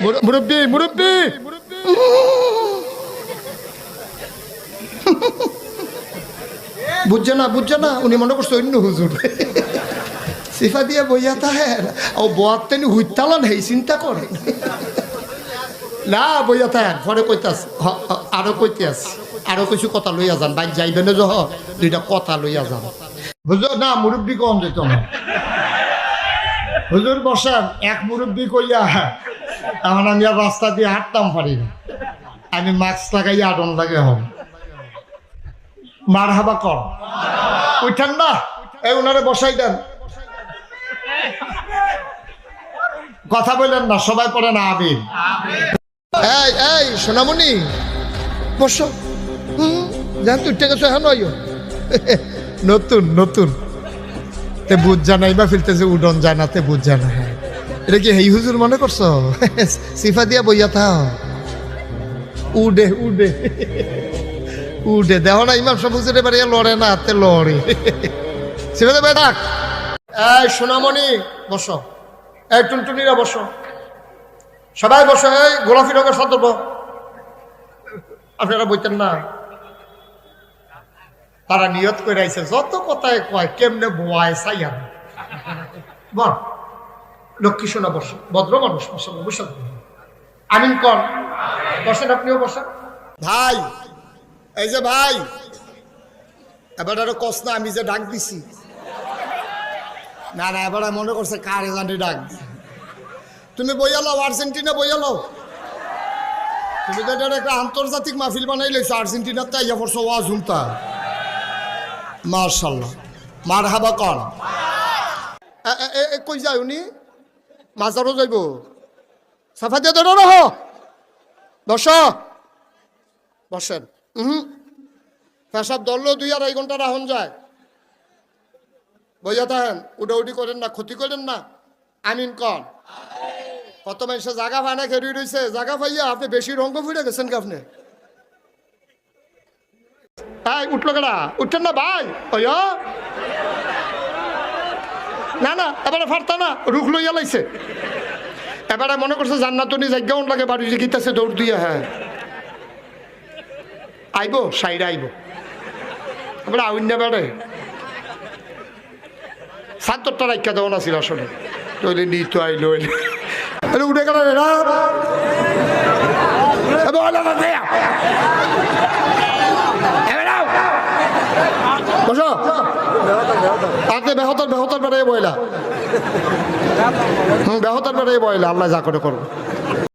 মুর- মুরব্বি মুরব্বি বুঝছে না বুঝছে না উনি মনে করছে অন্য হুজুর। সিফা দিয়ে বইয়া তাহে ও বোয়ার তেনি হুইতালান হেই চিন্তা করে। না বইয়া তাহের পরে কইতাস আরও কইতে আস আরও কিছু কথা লইয়া যান বাইক যাইবে না জহ দুইটা কথা লইয়া যান। হুজুর না মুরব্বি কম যেত না। হুজুর বসান এক মুরব্বি কইয়া এখন আমি আর রাস্তা দিয়ে হাঁটতাম পারি না। আমি মাস্ক লাগাইয়া আটন লাগে হন। মার হাবা কর। উঠান না? এই উনারে বসাই দেন। কথা বললেন না, সবাই পড়ে না আবির এই এই, সোনামণি, বসো। হুম, জান তুই টেকে নয় নতুন নতুন। তে বুঝ জানাই বা ফিরতেছে, উডন জানাতে বুঝ জানা হ্যাঁ এটা কি হেই হুজুর মনে করছ? সিফা দিয়া বইয়া থাও। উডে উডে। উডে, দেখো না, ইমাম সব হুজুরে বাড়িয়া লড়ে না, হাতে লড়ে। সিফা দে বেটাক এই, সোনামণি, বসো। এই, টুনটুনিরা বসো। সবাই বসো, এই, গোলাপি রঙের সদর্ভ আপনারা বইতেন না। তারা নিয়ত করে আইছে যত কথায় কয়, কেমনে বোয়ায় সাইয়া বল। লক্ষ্মী সোনা বসে, ভদ্র মানুষ বসে বসে। আমিন কর বসেন আপনিও বসেন। ভাই, এই যে ভাই, এবার আরও না, আমি যে ডাক দিছি। না না, এবার মনে করছে কার ডাক। দিছি। তুমি বইয়া লও, আর্জেন্টিনা বইয়া লও। তুমি তো এটার একটা আন্তর্জাতিক মাহফিল বানাই লেছো আর্জেন্টিনার তাই ইয়া পড়ছো, ওয়াজ হুলতা মার্শাল্লাহ মার হাবা কন কই যায় উনি? মাজারও যাইব সাফা দিয়ে ধরো রহ বস। বসেন। হুম পেশাব ধরলেও দুই আড়াই ঘণ্টা রাহন যায়। বইয়া থাকেন উডা উডি করেন না, ক্ষতি করেন না। আমিন কন। কত মানুষের জায়গা ফানা খেরি রয়েছে জাগা পাইয়া আপনি বেশি রঙ্গ ফুটে গেছেন কি আপনি। ভাই উঠল কেনা উঠছেন না ভাই। ওই। না না, এবারে ফারতা না, রুখ লইয়া লাইছে। এবারে মনে করছে জান্নাতনি জায়গাও লাগে বাড়ি গীতাছে দৌড় দিয়ে হ্যাঁ। আইব সাইডে আইব। এবারে আউন্য বেড়ে। সাতটা রাখা দেওয়া ছিল আসলে। তৈলে নি তো আইলো উঠে গেল রে না এ বলো না দেয়া। এবার আও। বসো আপনি বেহতর বেড়াই বয়লা হুম বয়লা বেড়ে বয়লা আল্লাহ যা করে করব